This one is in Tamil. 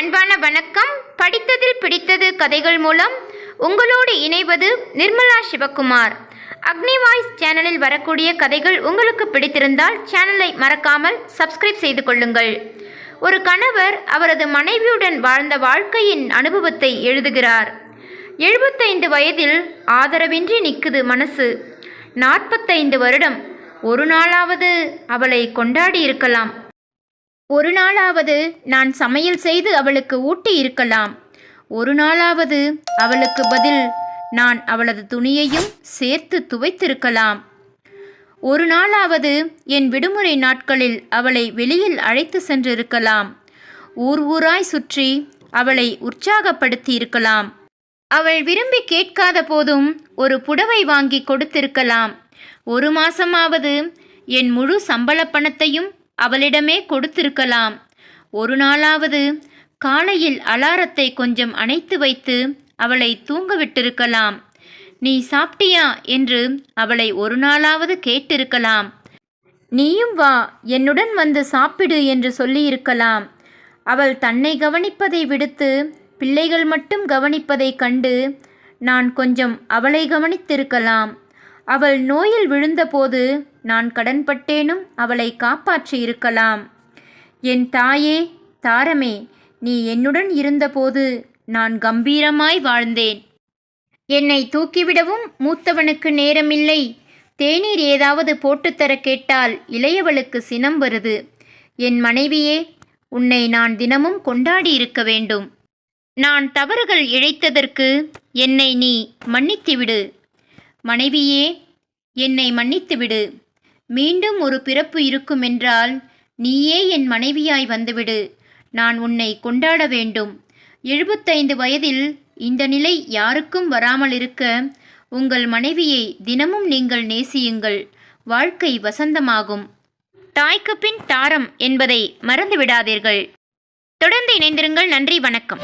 அன்பான வணக்கம். படித்ததில் பிடித்தது கதைகள் மூலம் உங்களோடு இணைவது நிர்மலா சிவகுமார். அக்னி வாய்ஸ் சேனலில் வரக்கூடிய கதைகள் உங்களுக்கு பிடித்திருந்தால் சேனலை மறக்காமல் சப்ஸ்கிரைப் செய்து கொள்ளுங்கள். ஒரு கணவர் அவரது மனைவியுடன் வாழ்ந்த வாழ்க்கையின் அனுபவத்தை எழுதுகிறார். எழுபத்தைந்து வயதில் ஆதரவின்றி நிற்குது மனசு. நாற்பத்தைந்து வருடம் ஒரு நாளாவது அவளை கொண்டாடி இருக்கலாம். ஒரு நாளாவது நான் சமையல் செய்து அவளுக்கு ஊட்டி இருக்கலாம். ஒரு நாளாவது அவளுக்கு பதில் நான் அவளது துணியையும் சேர்த்து துவைத்திருக்கலாம். ஒரு நாளாவது என் விடுமுறை நாட்களில் அவளை வெளியில் அழைத்து சென்றிருக்கலாம். ஊர் ஊராய் சுற்றி அவளை உற்சாகப்படுத்தி இருக்கலாம் அவள் விரும்பி கேட்காத போதும் ஒரு புடவை வாங்கி கொடுத்திருக்கலாம். ஒரு மாசமாவது என் முழு சம்பள பணத்தையும் அவளிடமே கொடுத்திருக்கலாம். ஒரு நாளாவது காலையில் அலாரத்தை கொஞ்சம் அணைத்து வைத்து அவளை தூங்க விட்டிருக்கலாம். நீ சாப்பிட்டியா? என்று அவளை ஒரு நாளாவது கேட்டிருக்கலாம். நீயும் வா என்னுடன் வந்து சாப்பிடு என்று சொல்லியிருக்கலாம். அவள் தன்னை கவனிப்பதை விடுத்து பிள்ளைகள் மட்டும் கவனிப்பதைக் கண்டு நான் கொஞ்சம் அவளை கவனித்திருக்கலாம். அவள் நோயில் விழுந்தபோது நான் கடன்பட்டேனும் அவளை காப்பாற்றி இருக்கலாம் என் தாயே தாரமே நீ என்னுடன் இருந்தபோது நான் கம்பீரமாய் வாழ்ந்தேன். என்னை தூக்கிவிடவும் மூத்தவனுக்கு நேரமில்லை. தேநீர் ஏதாவது போட்டுத்தர கேட்டால் இளையவளுக்கு சினம் வருது. என் மனைவியே உன்னை நான் தினமும் கொண்டாடி இருக்க வேண்டும். நான் தவறுகள் இழைத்ததற்கு என்னை நீ மன்னித்துவிடு. மனைவியே என்னை மன்னித்துவிடு. மீண்டும் ஒரு பிறப்பு இருக்குமென்றால் நீயே என் மனைவியாய் வந்துவிடு. நான் உன்னை கொண்டாட வேண்டும். எழுபத்தைந்து வயதில் இந்த நிலை யாருக்கும் வராமல் இருக்க உங்கள் மனைவியை தினமும் நீங்கள் நேசியுங்கள். வாழ்க்கை வசந்தமாகும். தாய்க்கு பின் தாரம் என்பதை மறந்துவிடாதீர்கள். தொடர்ந்து இணைந்திருங்கள். நன்றி வணக்கம்.